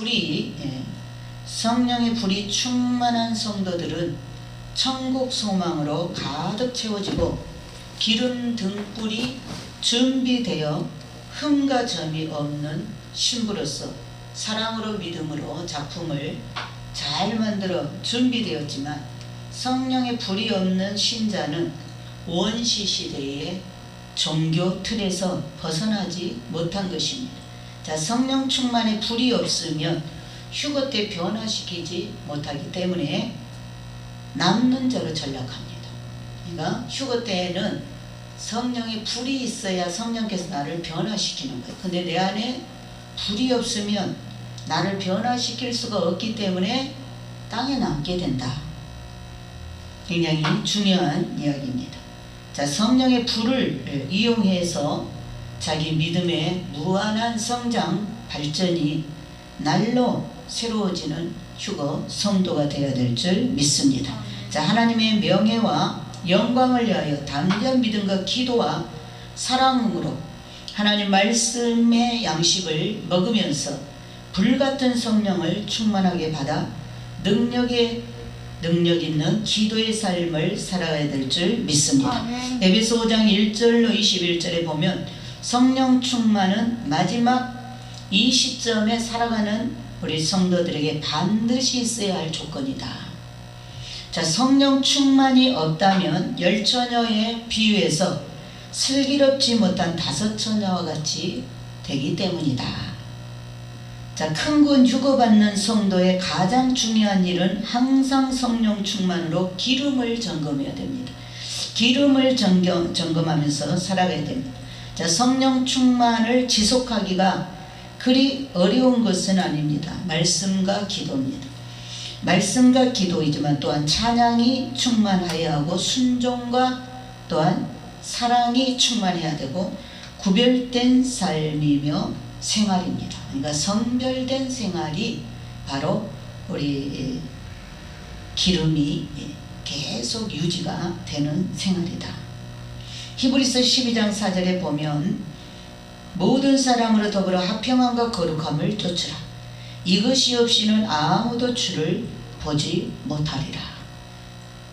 불이 예, 성령의 불이 충만한 성도들은 천국 소망으로 가득 채워지고 기름 등불이 준비되어 흠과 점이 없는 신부로서 사랑으로 믿음으로 작품을 잘 만들어 준비되었지만 성령의 불이 없는 신자는 원시 시대의 종교 틀에서 벗어나지 못한 것입니다. 자, 성령 충만의 불이 없으면 휴거 때 변화시키지 못하기 때문에 남는 자로 전락합니다. 그러니까 휴거 때에는 성령의 불이 있어야 성령께서 나를 변화시키는 거예요. 근데 내 안에 불이 없으면 나를 변화시킬 수가 없기 때문에 땅에 남게 된다. 굉장히 중요한 이야기입니다. 자, 성령의 불을 이용해서 자기 믿음의 무한한 성장, 발전이 날로 새로워지는 휴거 성도가 되어야 될 줄 믿습니다. 자, 하나님의 명예와 영광을 위하여 담대한 믿음과 기도와 사랑으로 하나님 말씀의 양식을 먹으면서 불같은 성령을 충만하게 받아 능력의 능력 있는 기도의 삶을 살아가야 될 줄 믿습니다. 에베소 5장 1절로 21절에 보면 성령 충만은 마지막 이 시점에 살아가는 우리 성도들에게 반드시 있어야 할 조건이다. 자, 성령 충만이 없다면 열 처녀의 비유에서 슬기롭지 못한 다섯 처녀와 같이 되기 때문이다. 자, 큰 군 휴거받는 성도의 가장 중요한 일은 항상 성령 충만으로 기름을 점검해야 됩니다. 기름을 점검, 점검하면서 살아가야 됩니다. 자, 성령 충만을 지속하기가 그리 어려운 것은 아닙니다. 말씀과 기도입니다. 말씀과 기도이지만 또한 찬양이 충만하여야 하고 순종과 또한 사랑이 충만해야 되고 구별된 삶이며 생활입니다. 그러니까 선별된 생활이 바로 우리 기름이 계속 유지가 되는 생활이다. 히브리서 12장 4절에 보면 모든 사람으로 더불어 합평함과 거룩함을 쫓으라. 이것이 없이는 아무도 주를 보지 못하리라.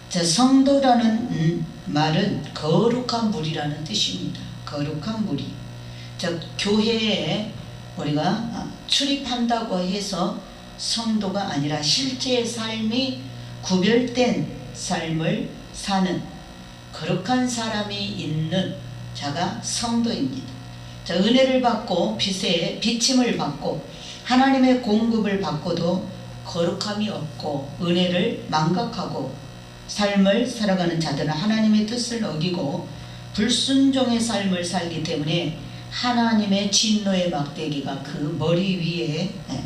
자, 성도라는 음, 말은 거룩한 물이라는 뜻입니다. 거룩한 물이. 자, 교회에 우리가 아, 출입한다고 해서 성도가 아니라 실제 삶이 구별된 삶을 사는 거룩한 사람이 있는 자가 성도입니다. 자, 은혜를 받고 빛에 비침을 받고 하나님의 공급을 받고도 거룩함이 없고 은혜를 망각하고 삶을 살아가는 자들은 하나님의 뜻을 어기고 불순종의 삶을 살기 때문에 하나님의 진노의 막대기가 그 머리 위에 예,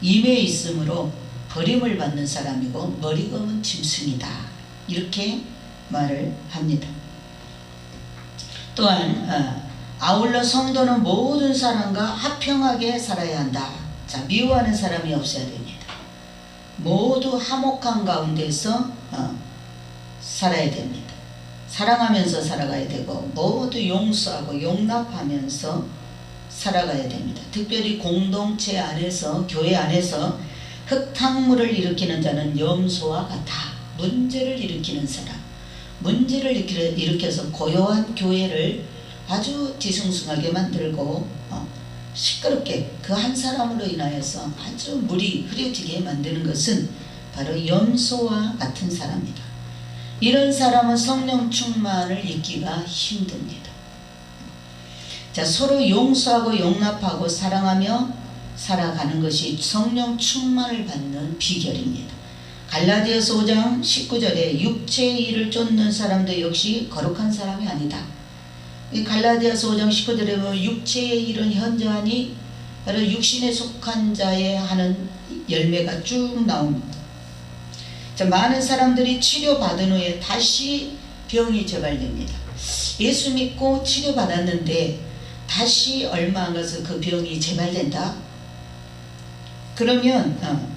임해 있으므로 버림을 받는 사람이고 머리검은 짐승이다. 이렇게 말을 합니다. 또한 어, 아울러 성도는 모든 사람과 합평하게 살아야 한다. 자, 미워하는 사람이 없어야 됩니다. 모두 화목한 가운데서 어, 살아야 됩니다. 사랑하면서 살아가야 되고 모두 용서하고 용납하면서 살아가야 됩니다. 특별히 공동체 안에서 교회 안에서 흙탕물을 일으키는 자는 염소와 같아 문제를 일으키는 사람 문제를 일으켜서 고요한 교회를 아주 뒤숭숭하게 만들고 어, 시끄럽게 그 한 사람으로 인하여서 아주 물이 흐려지게 만드는 것은 바로 염소와 같은 사람이다. 이런 사람은 성령 충만을 잊기가 힘듭니다. 자, 서로 용서하고 용납하고 사랑하며 살아가는 것이 성령 충만을 받는 비결입니다. 갈라디아서 5장 19절에 육체의 일을 쫓는 사람도 역시 거룩한 사람이 아니다. 이 갈라디아서 5장 19절에 보면 육체의 일은 현저하니 바로 육신에 속한 자의 하는 열매가 쭉 나옵니다. 자, 많은 사람들이 치료받은 후에 다시 병이 재발됩니다. 예수 믿고 치료받았는데 다시 얼마 안 가서 그 병이 재발된다? 그러면 어,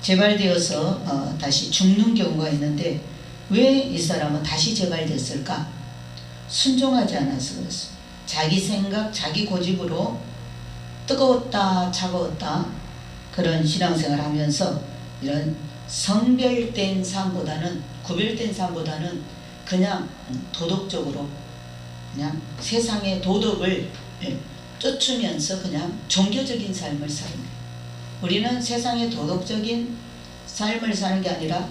재발되어서 어, 다시 죽는 경우가 있는데 왜 이 사람은 다시 재발됐을까? 순종하지 않아서 그렇습니다. 자기 생각, 자기 고집으로 뜨거웠다, 차가웠다 그런 신앙생활 하면서 이런 성별된 삶보다는 구별된 삶보다는 그냥 도덕적으로 그냥 세상의 도덕을 예, 쫓으면서 그냥 종교적인 삶을 거예요. 우리는 세상의 도덕적인 삶을 사는 게 아니라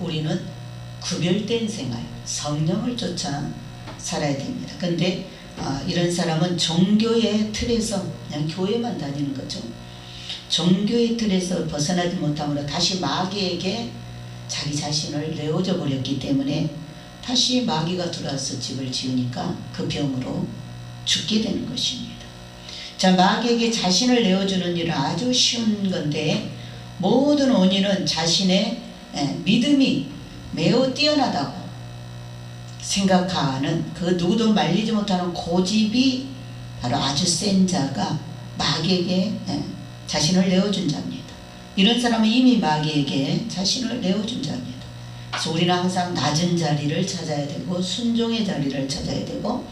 우리는 구별된 생활, 성령을 쫓아 살아야 됩니다. 근데 아, 이런 사람은 종교의 틀에서 그냥 교회만 다니는 거죠. 종교의 틀에서 벗어나지 못함으로 다시 마귀에게 자기 자신을 내어줘 버렸기 때문에 다시 마귀가 들어와서 집을 지으니까 그 병으로 죽게 되는 것입니다. 자, 마귀에게 자신을 내어주는 일은 아주 쉬운 건데 모든 원인은 자신의 예, 믿음이 매우 뛰어나다고 생각하는 그 누구도 말리지 못하는 고집이 바로 아주 센 자가 마귀에게 예, 자신을 내어준 자입니다. 이런 사람은 이미 마귀에게 자신을 내어준 자입니다. 그래서 우리는 항상 낮은 자리를 찾아야 되고 순종의 자리를 찾아야 되고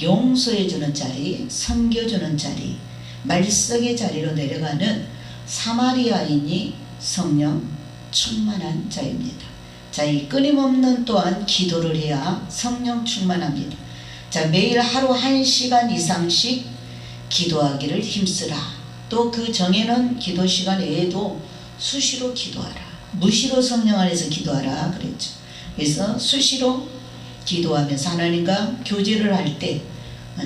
용서해주는 자리, 섬겨주는 자리, 말석의 자리로 내려가는 사마리아인이 성령 충만한 자입니다. 자, 이 끊임없는 또한 기도를 해야 성령 충만합니다. 자, 매일 하루 한 시간 이상씩 기도하기를 힘쓰라. 또 그 정해놓은 기도 시간 외에도 수시로 기도하라. 무시로 성령 안에서 기도하라. 그랬죠. 그래서 수시로 기도하면서 하나님과 교제를 할 때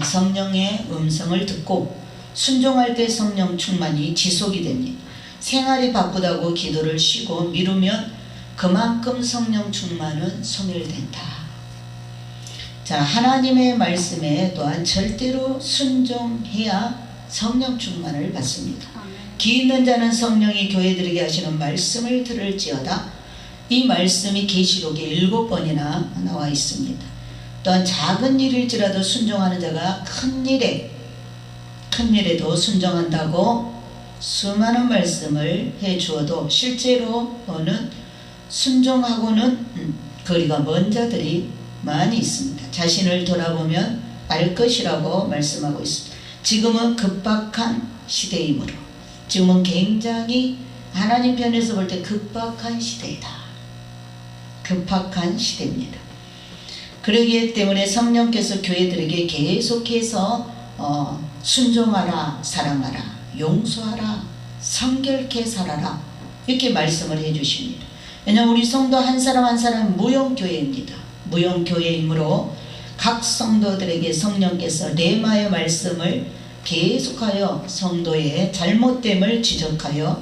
성령의 음성을 듣고 순종할 때 성령 충만이 지속이 됩니다. 생활이 바쁘다고 기도를 쉬고 미루면 그만큼 성령 충만은 소멸된다. 자, 하나님의 말씀에 또한 절대로 순종해야 성령 충만을 받습니다. 기 있는 자는 성령이 교회들에게 하시는 말씀을 들을지어다. 이 말씀이 계시록에 일곱 번이나 나와 있습니다. 또한 작은 일일지라도 순종하는 자가 큰 일에 큰 일에도 순종한다고 수많은 말씀을 해 주어도 실제로는 순종하고는 음, 거리가 먼 자들이 많이 있습니다. 자신을 돌아보면 알 것이라고 말씀하고 있습니다. 지금은 급박한 시대이므로 지금은 굉장히 하나님 편에서 볼 때 급박한 시대이다. 급박한 시대입니다. 그러기 때문에 성령께서 교회들에게 계속해서 어, 순종하라 사랑하라 용서하라 성결케 살아라 이렇게 말씀을 해주십니다. 왜냐하면 우리 성도 한 사람 한 사람 무용교회입니다. 무용교회이므로 각 성도들에게 성령께서 레마의 말씀을 계속하여 성도의 잘못됨을 지적하여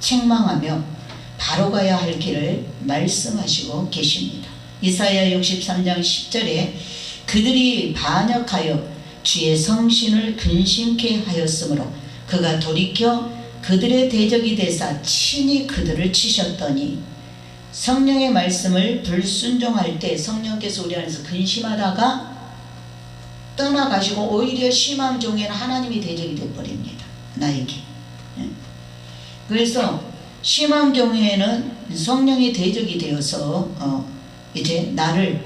책망하며 바로 가야 할 길을 말씀하시고 계십니다. 이사야 63장 10절에 그들이 반역하여 주의 성신을 근심케 하였으므로 그가 돌이켜 그들의 대적이 되사 친히 그들을 치셨더니 성령의 말씀을 불순종할 때 성령께서 우리 안에서 근심하다가 떠나가시고 오히려 심한 종에는 하나님이 대적이 되어버립니다. 나에게. 예. 그래서 심한 경우에는 성령이 대적이 되어서 어 이제 나를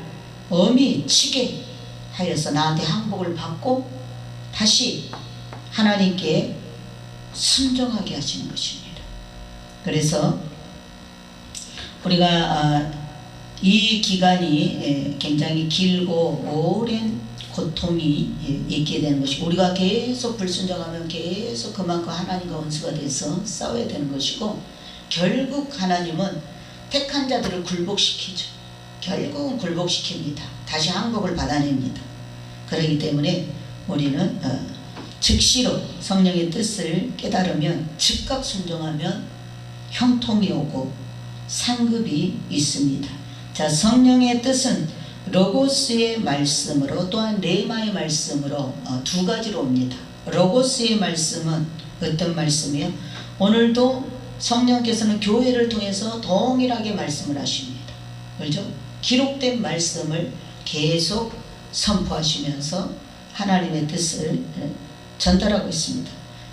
엄히 치게 하여서 나한테 항복을 받고 다시 하나님께 순종하게 하시는 것입니다. 그래서 우리가 아, 이 기간이 예, 굉장히 길고 오랜 고통이 예, 있게 되는 것이고 우리가 계속 불순종하면 계속 그만큼 하나님과 원수가 돼서 싸워야 되는 것이고 결국 하나님은 택한 자들을 굴복시키죠. 결국은 굴복시킵니다. 다시 항복을 받아냅니다. 그렇기 때문에 우리는 어, 즉시로 성령의 뜻을 깨달으면 즉각 순종하면 형통이 오고 상급이 있습니다. 자 성령의 뜻은 로고스의 말씀으로 또한 레마의 말씀으로 어, 두 가지로 옵니다. 로고스의 말씀은 어떤 말씀이요? 오늘도 성령께서는 교회를 통해서 동일하게 말씀을 하십니다. 그렇죠? 기록된 말씀을 계속 선포하시면서 하나님의 뜻을 전달하고 있습니다.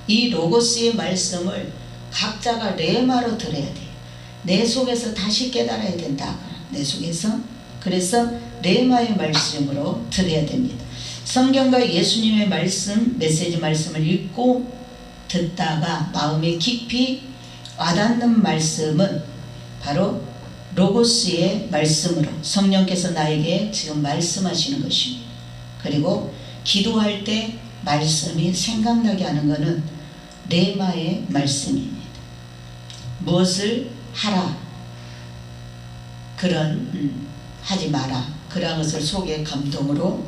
이 로고스의 말씀을 각자가 레마로 들어야 돼요. 내 속에서 다시 깨달아야 된다. 내 속에서 그래서 레마의 말씀으로 들어야 됩니다. 성경과 예수님의 말씀, 메시지 말씀을 읽고 듣다가 마음에 깊이 와닿는 말씀은 바로 로고스의 말씀으로 성령께서 나에게 지금 말씀하시는 것입니다. 그리고 기도할 때 말씀이 생각나게 하는 것은 레마의 말씀입니다. 무엇을 하라 그런 음, 하지 마라 그러한 것을 속에 감동으로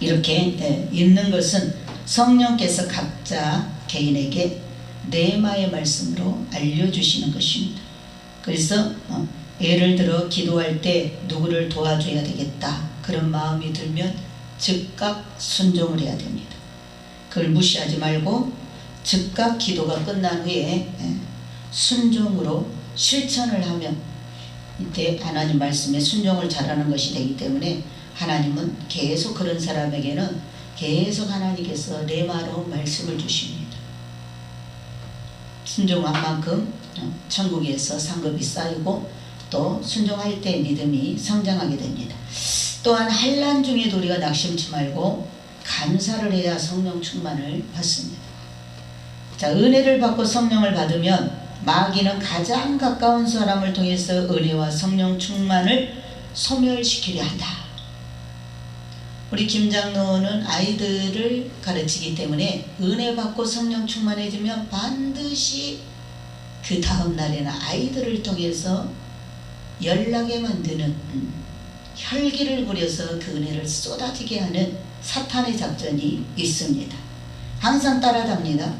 이렇게 예, 읽는 것은 성령께서 각자 개인에게 네마의 말씀으로 알려주시는 것입니다. 그래서 어, 예를 들어 기도할 때 누구를 도와줘야 되겠다 그런 마음이 들면 즉각 순종을 해야 됩니다. 그걸 무시하지 말고 즉각 기도가 끝난 후에 예, 순종으로 실천을 하면 이때 하나님 말씀에 순종을 잘하는 것이 되기 때문에 하나님은 계속 그런 사람에게는 계속 하나님께서 레마로 말씀을 주십니다. 순종한 만큼 어, 천국에서 상급이 쌓이고 또 순종할 때 믿음이 성장하게 됩니다. 또한 한란 중에도 우리가 낙심치 말고 감사를 해야 성령 충만을 받습니다. 자 은혜를 받고 성령을 받으면 마귀는 가장 가까운 사람을 통해서 은혜와 성령 충만을 소멸시키려 한다. 우리 김장로는 아이들을 가르치기 때문에 은혜 받고 성령 충만해지면 반드시 그 다음 날에는 아이들을 통해서 연락에 만드는 음, 혈기를 부려서 그 은혜를 쏟아지게 하는 사탄의 작전이 있습니다. 항상 따라답니다.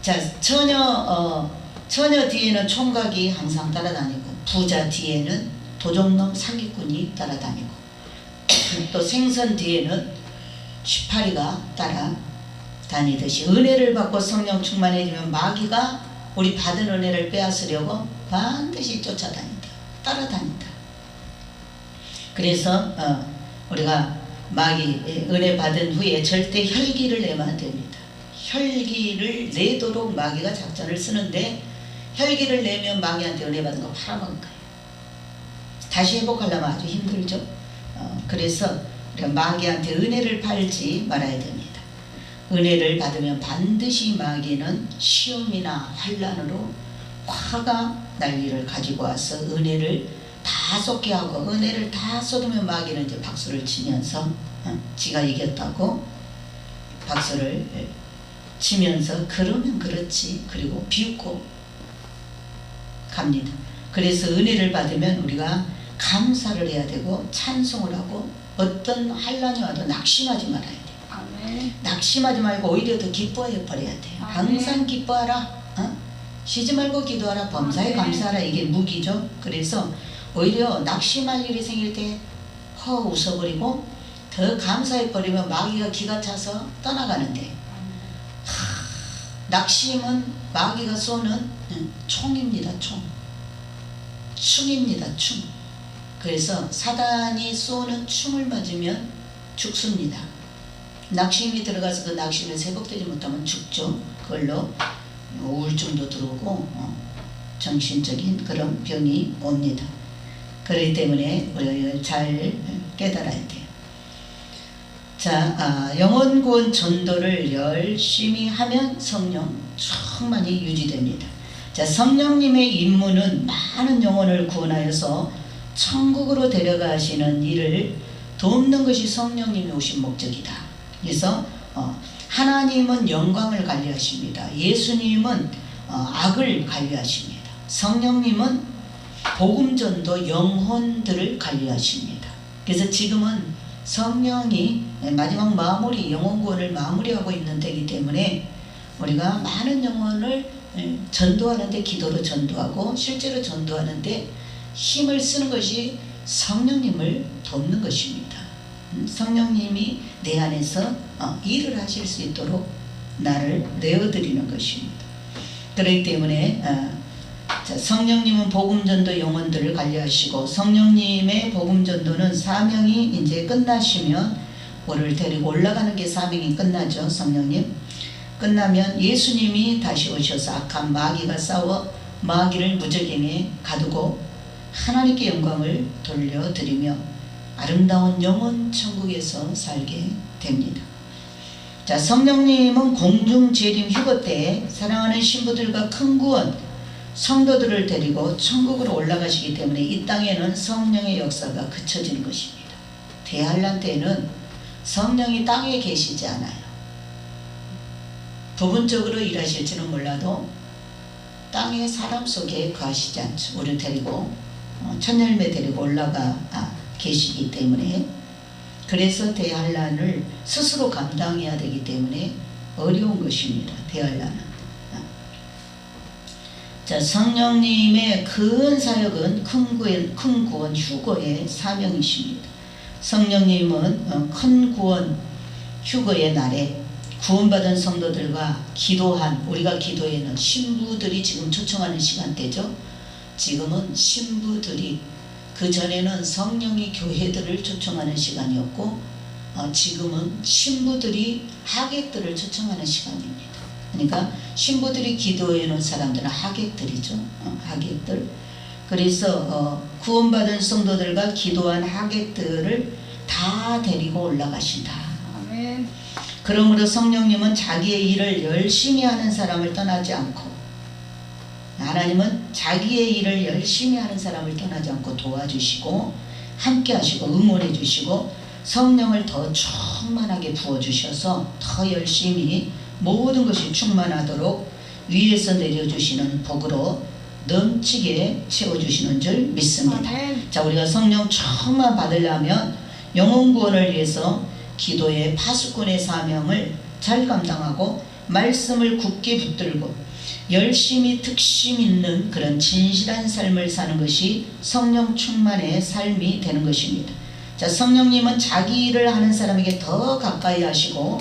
자 처녀 어, 처녀 뒤에는 총각이 항상 따라다니고 부자 뒤에는 도적놈 사기꾼이 따라다니고 또 생선 뒤에는 쥐파리가 따라 다니듯이 은혜를 받고 성령 충만해지면 마귀가 우리 받은 은혜를 빼앗으려고 반드시 쫓아다닌다 따라다닌다 그래서 어, 우리가 마귀 은혜 받은 후에 절대 혈기를 내면 안 됩니다 혈기를 내도록 마귀가 작전을 쓰는데 혈기를 내면 마귀한테 은혜 받은 거 팔아먹은 거예요. 다시 회복하려면 아주 힘들죠. 어, 그래서 우리가 마귀한테 은혜를 팔지 말아야 됩니다. 은혜를 받으면 반드시 마귀는 시험이나 환란으로 화가 난리를 가지고 와서 은혜를 다 쏟게 하고 은혜를 다 쏟으면 마귀는 이제 박수를 치면서 어, 지가 이겼다고 박수를 치면서 그러면 그렇지 그리고 비웃고 갑니다. 그래서 은혜를 받으면 우리가 감사를 해야 되고 찬송을 하고 어떤 환란이 와도 낙심하지 말아야 돼요. 아멘. 낙심하지 말고 오히려 더 기뻐해 버려야 돼요. 아멘. 항상 기뻐하라. 어? 쉬지 말고 기도하라. 범사에 아멘. 감사하라. 이게 무기죠. 그래서 오히려 낙심할 일이 생길 때 허 웃어버리고 더 감사해 버리면 마귀가 기가 차서 떠나가는데 낙심은 마귀가 쏘는 총입니다. 총. 충입니다. 충. 그래서 사단이 쏘는 충을 맞으면 죽습니다. 낙심이 들어가서 그 낙심에 회복되지 못하면 죽죠. 그걸로 우울증도 들어오고 어, 정신적인 그런 병이 옵니다. 그렇기 때문에 우리가 잘 깨달아야 돼요. 자, 아, 영혼 구원 전도를 열심히 하면 성령 충만히 유지됩니다. 자, 성령님의 임무는 많은 영혼을 구원하여서 천국으로 데려가시는 일을 돕는 것이 성령님이 오신 목적이다. 그래서 어, 하나님은 영광을 관리하십니다. 예수님은 어, 악을 관리하십니다. 성령님은 복음전도 영혼들을 관리하십니다. 그래서 지금은 성령이 마지막 마무리 영혼구원을 마무리하고 있는 때이기 때문에 우리가 많은 영혼을 전도하는데 기도로 전도하고 실제로 전도하는데 힘을 쓰는 것이 성령님을 돕는 것입니다. 음, 성령님이 내 안에서 어, 일을 하실 수 있도록 나를 내어드리는 것입니다. 그렇기 때문에 어, 자, 성령님은 복음전도 영혼들을 관리하시고 성령님의 복음전도는 사명이 이제 끝나시면 우리를 데리고 올라가는 게 사명이 끝나죠. 성령님. 끝나면 예수님이 다시 오셔서 악한 마귀가 싸워 마귀를 무적행에 가두고 하나님께 영광을 돌려드리며 아름다운 영혼 천국에서 살게 됩니다. 자 성령님은 공중 재림 휴거 때 사랑하는 신부들과 큰 구원 성도들을 데리고 천국으로 올라가시기 때문에 이 땅에는 성령의 역사가 그쳐지는 것입니다. 대한란 때는 성령이 땅에 계시지 않아요. 부분적으로 일하실지는 몰라도 땅의 사람 속에 거하시지 않죠. 우리 데리고 어, 천열매 데리고 올라가 아, 계시기 때문에 그래서 대한란을 스스로 감당해야 되기 때문에 어려운 것입니다. 대한란은. 아. 자 성령님의 큰 사역은 큰 구원, 큰 구원 휴거의 사명이십니다. 성령님은 어, 큰 구원 휴거의 날에 구원받은 성도들과 기도한 우리가 기도에는 신부들이 지금 초청하는 시간대죠. 지금은 신부들이 그 전에는 성령이 교회들을 초청하는 시간이었고 어, 지금은 신부들이 하객들을 초청하는 시간입니다. 그러니까 신부들이 기도해 놓은 사람들은 하객들이죠. 어, 하객들. 그래서 어, 구원받은 성도들과 기도한 하객들을 다 데리고 올라가신다. 아멘. 그러므로 성령님은 자기의 일을 열심히 하는 사람을 떠나지 않고 하나님은 자기의 일을 열심히 하는 사람을 떠나지 않고 도와주시고 함께 하시고 응원해 주시고 성령을 더 충만하게 부어주셔서 더 열심히 모든 것이 충만하도록 위에서 내려주시는 복으로 넘치게 채워주시는 줄 믿습니다. 자 우리가 성령 충만 받으려면 영혼 구원을 위해서 기도의 파수꾼의 사명을 잘 감당하고 말씀을 굳게 붙들고 열심히 특심 있는 그런 진실한 삶을 사는 것이 성령 충만의 삶이 되는 것입니다. 자 성령님은 자기 일을 하는 사람에게 더 가까이 하시고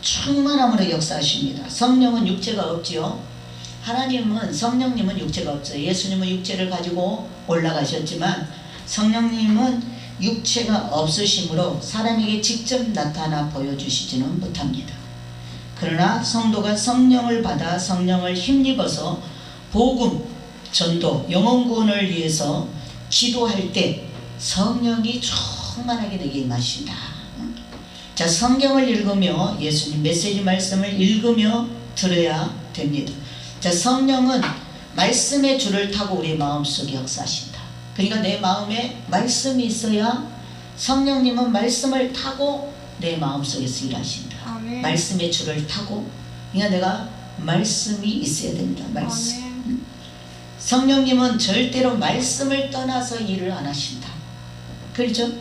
충만함으로 역사하십니다. 성령은 육체가 없지요. 하나님은 성령님은 육체가 없어요. 예수님은 육체를 가지고 올라가셨지만 성령님은 육체가 없으시므로 사람에게 직접 나타나 보여주시지는 못합니다. 그러나 성도가 성령을 받아 성령을 힘입어서 복음, 전도, 영혼 구원을 위해서 기도할 때 성령이 충만하게 되게 임하신다. 자 성경을 읽으며 예수님 메시지 말씀을 읽으며 들어야 됩니다. 자 성령은 말씀의 줄을 타고 우리 마음속에 역사하신다. 그러니까 내 마음에 말씀이 있어야 성령님은 말씀을 타고 내 마음속에서 일하신다. 말씀의 줄을 타고 그러니까 내가 말씀이 있어야 됩니다. 말씀. 아멘. 성령님은 절대로 말씀을 떠나서 일을 안 하신다. 그렇죠?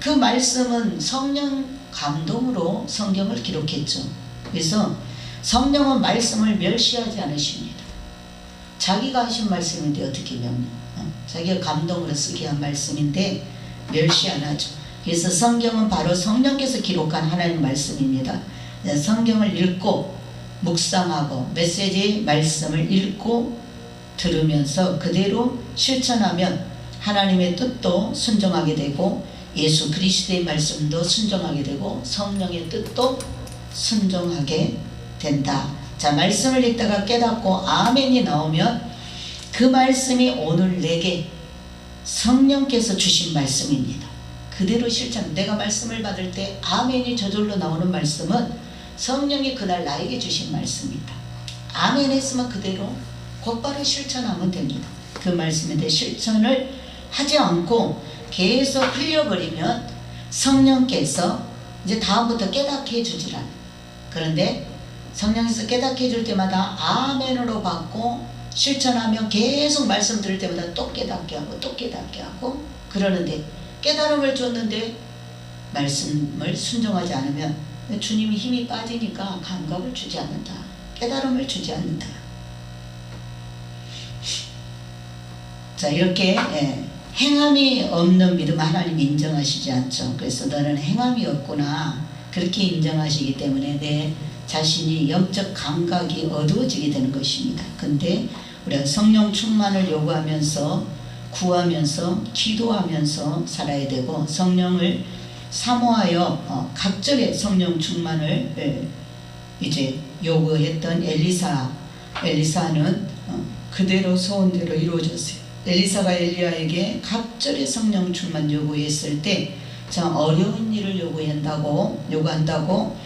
그 말씀은 성령 감동으로 성경을 기록했죠. 그래서 성령은 말씀을 멸시하지 않으십니다. 자기가 하신 말씀인데 어떻게 명령? 어? 자기가 감동으로 쓰게 한 말씀인데 멸시 안 하죠. 그래서 성경은 바로 성령께서 기록한 하나님 말씀입니다. 네, 성경을 읽고 묵상하고 메시지 말씀을 읽고 들으면서 그대로 실천하면 하나님의 뜻도 순종하게 되고 예수 그리스도의 말씀도 순종하게 되고 성령의 뜻도 순종하게 된다. 자 말씀을 읽다가 깨닫고 아멘이 나오면 그 말씀이 오늘 내게 성령께서 주신 말씀입니다. 그대로 실천. 내가 말씀을 받을 때 아멘이 저절로 나오는 말씀은 성령이 그날 나에게 주신 말씀이다. 아멘 했으면 그대로 곧바로 실천하면 됩니다. 그 대해 실천을 하지 않고 계속 흘려버리면 성령께서 이제 다음부터 깨닫게 않아요. 그런데 성령께서 깨닫게 해줄 때마다 아멘으로 받고 실천하면 계속 말씀 들을 때마다 또 깨닫게 하고 또 깨닫게 하고 그러는데 깨달음을 줬는데 말씀을 순종하지 않으면 주님이 힘이 빠지니까 감각을 주지 않는다. 깨달음을 주지 않는다. 자 이렇게 예, 행함이 없는 믿음 하나님 인정하시지 않죠. 그래서 너는 행함이 없구나 그렇게 인정하시기 때문에 내 자신이 영적 감각이 어두워지게 되는 것입니다. 근데 우리가 성령 충만을 요구하면서 구하면서 기도하면서 살아야 되고 성령을 사모하여 어, 갑절의 성령 충만을 예, 이제 요구했던 엘리사 엘리사는 어, 그대로 소원대로 이루어졌어요. 엘리사가 엘리야에게 갑절의 성령 충만 요구했을 때 참 어려운 일을 요구한다고 요구한다고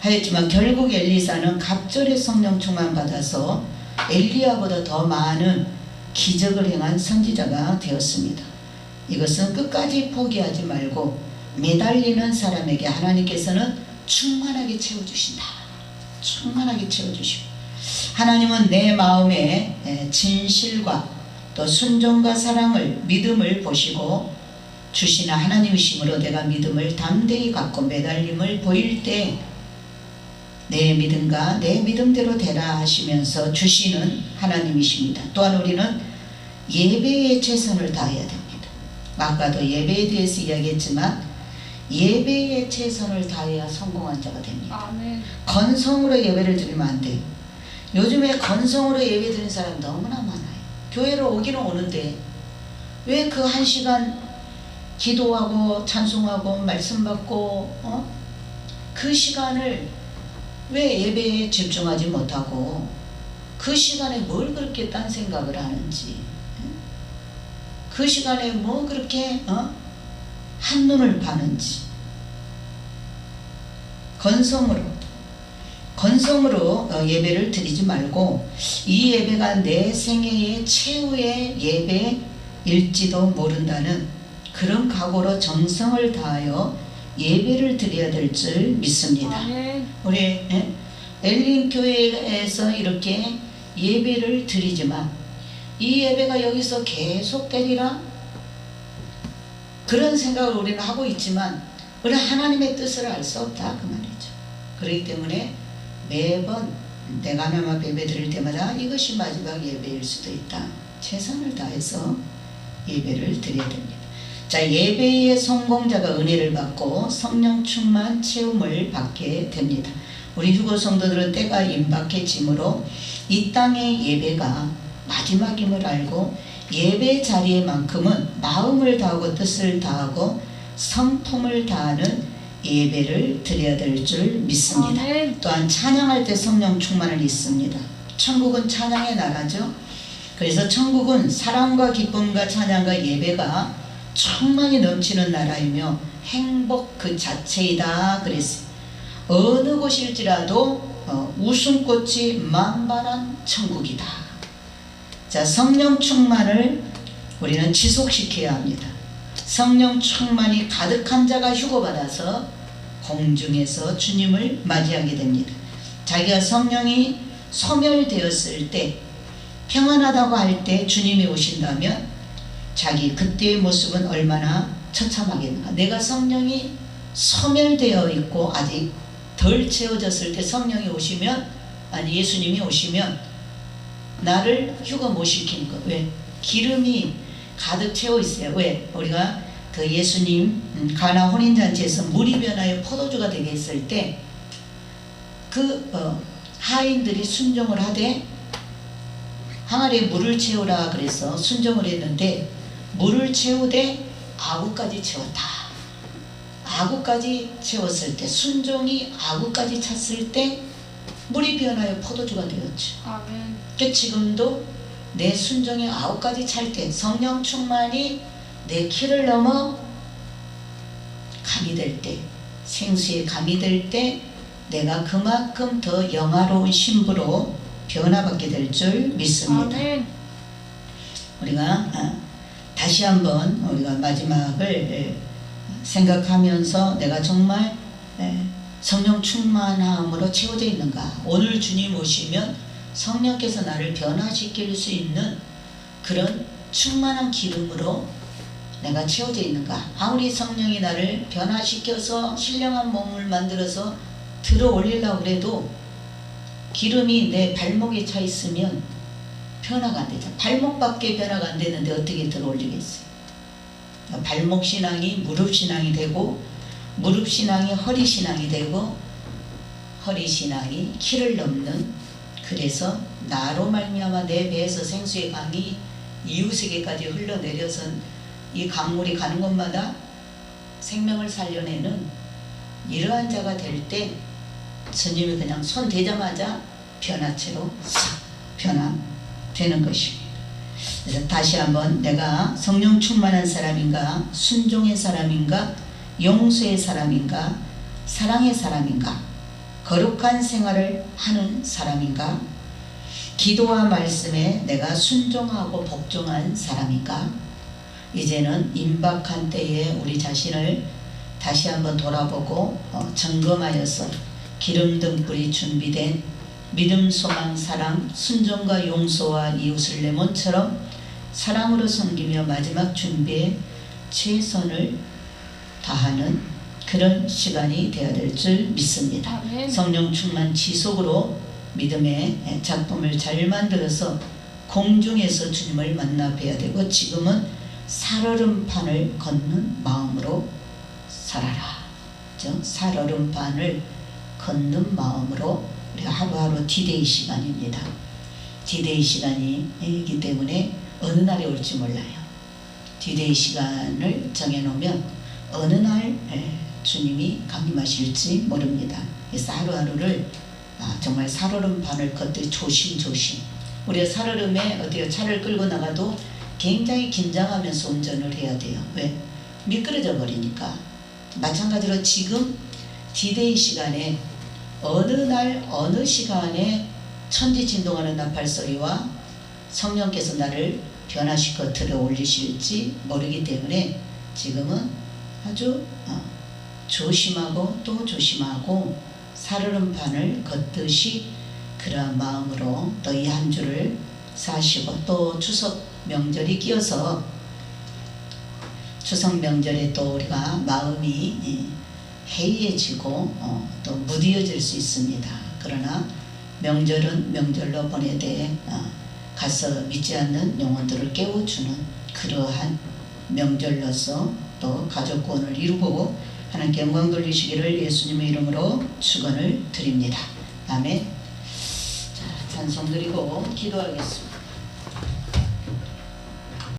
하였지만 결국 엘리사는 갑절의 성령 충만 받아서 엘리야보다 더 많은 기적을 행한 선지자가 되었습니다. 이것은 끝까지 포기하지 말고 매달리는 사람에게 하나님께서는 충만하게 채워주신다. 충만하게 채워주시고 하나님은 내 마음의 에, 진실과 또 순종과 사랑을 믿음을 보시고 주시는 하나님이심으로 내가 믿음을 담대히 갖고 매달림을 보일 때 내 믿음과 내 믿음대로 되라 하시면서 주시는 하나님이십니다. 또한 우리는 예배에 최선을 다해야 됩니다. 아까도 예배에 대해서 이야기했지만 예배에 최선을 다해야 성공한 자가 됩니다. 아멘. 건성으로 예배를 드리면 안 돼요. 요즘에 건성으로 예배 드리는 사람 너무나 많아요. 교회를 오기는 오는데 왜 그 한 시간 기도하고 찬송하고 말씀 받고 어? 그 시간을 왜 예배에 집중하지 못하고 그 시간에 뭘 그렇게 딴 생각을 하는지 응? 그 시간에 뭐 그렇게 어? 한눈을 파는지 건성으로 건성으로 어, 예배를 드리지 말고 이 예배가 내 생애의 최후의 예배일지도 모른다는 그런 각오로 정성을 다하여 예배를 드려야 될 줄 믿습니다. 아멘. 우리 예? 엘린 교회에서 이렇게 예배를 드리지만 이 예배가 여기서 계속 되리라 그런 생각을 우리는 하고 있지만 우리 하나님의 뜻을 알 수 없다 그 말이죠. 그렇기 때문에 매번 내가 하나님 앞에 예배 드릴 때마다 이것이 마지막 예배일 수도 있다. 최선을 다해서 예배를 드려야 됩니다. 자 예배의 성공자가 은혜를 받고 성령 충만 체험을 받게 됩니다. 우리 휴거 성도들은 때가 임박해지므로 이 땅의 예배가 마지막임을 알고 예배 자리에만큼은 마음을 다하고 뜻을 다하고 성품을 다하는 예배를 드려야 될 줄 믿습니다. 또한 찬양할 때 성령 충만을 있습니다. 천국은 찬양의 나라죠. 그래서 천국은 사랑과 기쁨과 찬양과 예배가 충만히 넘치는 나라이며 행복 그 자체이다 그랬어요. 어느 곳일지라도 어, 웃음꽃이 만발한 천국이다. 자 성령 충만을 우리는 지속시켜야 합니다. 성령 충만이 가득한 자가 휴거받아서 공중에서 주님을 맞이하게 됩니다. 자기가 성령이 소멸되었을 때 평안하다고 할 때 주님이 오신다면 자기 그때의 모습은 얼마나 처참하겠는가. 내가 성령이 소멸되어 있고 아직 덜 채워졌을 때 성령이 오시면 아니 예수님이 오시면 나를 휴가 못 시키는 거. 왜? 기름이 가득 채워 있어요. 왜? 우리가 그 예수님 음, 가나 혼인잔치에서 물이 변하여 포도주가 되게 했을 때그 어, 하인들이 순종을 하되 항아리에 물을 채우라 그래서 순종을 했는데 물을 채우되 아구까지 채웠다. 아구까지 채웠을 때 순종이 아구까지 찼을 때 물이 변하여 포도주가 되었죠. 아멘. 그 지금도 내 순종이 아홉 가지 찰때 성령 충만이 내 키를 넘어 감이 될 때 생수에 감이 될 때 내가 그만큼 더 영화로운 신부로 변화받게 될 줄 믿습니다. 아멘. 우리가 아, 다시 한번 우리가 마지막을 에, 생각하면서 내가 정말 에, 성령 충만함으로 채워져 있는가 오늘 주님 오시면 성령께서 나를 변화시킬 수 있는 그런 충만한 기름으로 내가 채워져 있는가 아무리 성령이 나를 변화시켜서 신령한 몸을 만들어서 들어 올리려고 그래도 기름이 내 발목에 차 있으면 변화가 안 되죠. 발목밖에 변화가 안 되는데 어떻게 들어 올리겠어요. 발목 신앙이 무릎 신앙이 되고 무릎 신앙이 허리 신앙이 되고 허리 신앙이 키를 넘는 그래서 나로 말미암아 내 배에서 생수의 강이 이웃에게까지 흘러내려서 이 강물이 가는 곳마다 생명을 살려내는 이러한 자가 될때 스님이 그냥 손 대자마자 변화체로 싹 변화되는 것입니다. 그래서 다시 한번 내가 성령 충만한 사람인가 순종의 사람인가 용서의 사람인가 사랑의 사람인가 거룩한 생활을 하는 사람인가? 기도와 말씀에 내가 순종하고 복종한 사람인가? 이제는 임박한 때에 우리 자신을 다시 한번 돌아보고 어, 점검하여서 기름 등 불이 준비된 믿음, 소망, 사랑, 순종과 용서와 이웃을 내 몸처럼 사랑으로 섬기며 마지막 준비에 최선을 다하는 그런 시간이 되어야 될 줄 믿습니다. 아멘. 성령 충만 지속으로 믿음의 작품을 잘 만들어서 공중에서 주님을 만나 뵈야 되고 지금은 살얼음판을 걷는 마음으로 살아라. 그죠? 살얼음판을 걷는 마음으로 우리가 하루하루 디데이 시간입니다. 디데이 시간이기 때문에 어느 날이 올지 몰라요. 디데이 시간을 정해놓으면 어느 날 에, 주님이 강림하실지 모릅니다. 하루하루를 아, 정말 살얼음판을 걷듯 조심조심 우리가 살얼음에 어디에 차를 끌고 나가도 굉장히 긴장하면서 운전을 해야 돼요. 왜? 미끄러져 버리니까. 마찬가지로 지금 디데이 시간에 어느 날 어느 시간에 천지 진동하는 나팔 소리와 성령께서 나를 변화시켜 들어 올리실지 모르기 때문에 지금은 아주 어, 조심하고 또 조심하고 살얼음판을 걷듯이 그러한 마음으로 또이한 주를 사시고 또 추석 명절이 끼어서 추석 명절에 또 우리가 마음이 예, 해이해지고 어, 또 무디어질 수 있습니다. 그러나 명절은 명절로 보내되 어, 가서 믿지 않는 영혼들을 깨워주는 그러한 명절로서 또 가족 구원을 이루고 하나님께 영광 돌리시기를 예수님의 이름으로 축원을 드립니다. 아멘. 자, 찬송 드리고 기도하겠습니다.